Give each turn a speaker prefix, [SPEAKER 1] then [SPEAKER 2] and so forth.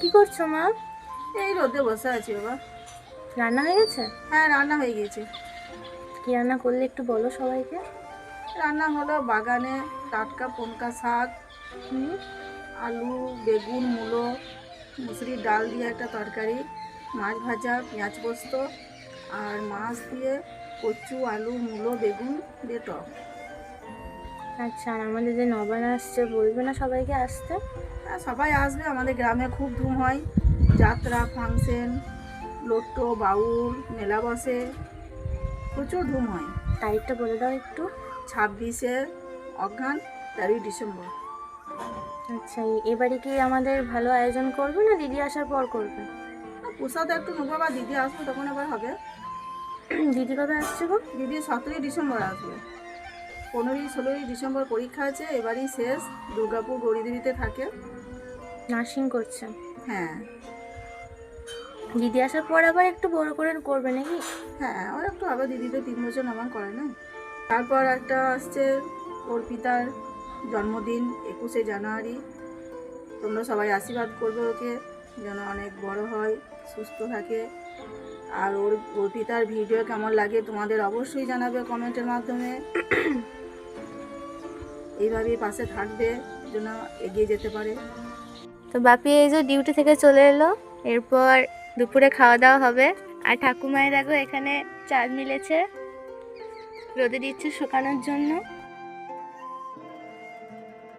[SPEAKER 1] কি করছ মা?
[SPEAKER 2] এই রোদে বসে আছি বাবা।
[SPEAKER 1] রান্না হয়ে গেছে?
[SPEAKER 2] হ্যাঁ রান্না হয়ে গিয়েছে
[SPEAKER 1] কি রান্না করলে একটু বলো সবাইকে?
[SPEAKER 2] রান্না হলো বাগানে টাটকা পনকা শাক
[SPEAKER 1] হুম।
[SPEAKER 2] আলু বেগুন মূলো মুসুরির ডাল দিয়ে একটা তরকারি মাছ ভাজা পেঁয়াজ পোস্ত আর মাছ দিয়ে কচু আলু মূলো বেগুন দিয়ে টক।
[SPEAKER 1] আচ্ছা আর আমাদের যে নবান আসছে বলবে না সবাইকে আসতে?
[SPEAKER 2] সবাই আসবে আমাদের গ্রামে খুব ধুম হয়। যাত্রা ফাংশন লোট্টো বাউল মেলা বসে প্রচুর ধুম হয়।
[SPEAKER 1] তারিখটা বলে দাও একটু।
[SPEAKER 2] ছাব্বিশে অজ্ঞান তেরোই ডিসেম্বর।
[SPEAKER 1] আচ্ছা এবারে কি আমাদের ভালো আয়োজন করবে না দিদি আসার পর করবে?
[SPEAKER 2] আর প্রসাদ একটু নেব বা দিদি আসবে তখন এবার হবে।
[SPEAKER 1] দিদি কবে আসছে গো?
[SPEAKER 2] দিদি সতেরোই ডিসেম্বর আসবে। পনেরোই ষোলোই ডিসেম্বর পরীক্ষা আছে এবারই শেষ দুর্গাপুর গৌরীদেবীতে থাকে।
[SPEAKER 1] নার্সিং করছে।
[SPEAKER 2] হ্যাঁ।
[SPEAKER 1] দিদি আসার পর আবার একটু বড় করে করবে নাকি?
[SPEAKER 2] হ্যাঁ ওর একটু আবার দিদি তো তিন বছর আমার করে না? তারপর একটা আসছে ওর পিতার জন্মদিন একুশে জানুয়ারি। তোমরা সবাই আশীর্বাদ করবে ওকে যেন অনেক বড় হয় সুস্থ থাকে। আর ওর ওর পিতার ভিডিও কেমন লাগে তোমাদের অবশ্যই জানাবে কমেন্টের মাধ্যমে। এইভাবেই পাশে থাকবে, যেন এগিয়ে যেতে পারে।
[SPEAKER 1] তো বাপি এই যে ডিউটি থেকে চলে এলো, এরপর দুপুরে খাওয়া দাওয়া হবে। আর ঠাকুমায় দেখো এখানে চাল মিলেছে, রোদে দিচ্ছে শুকানোর জন্য।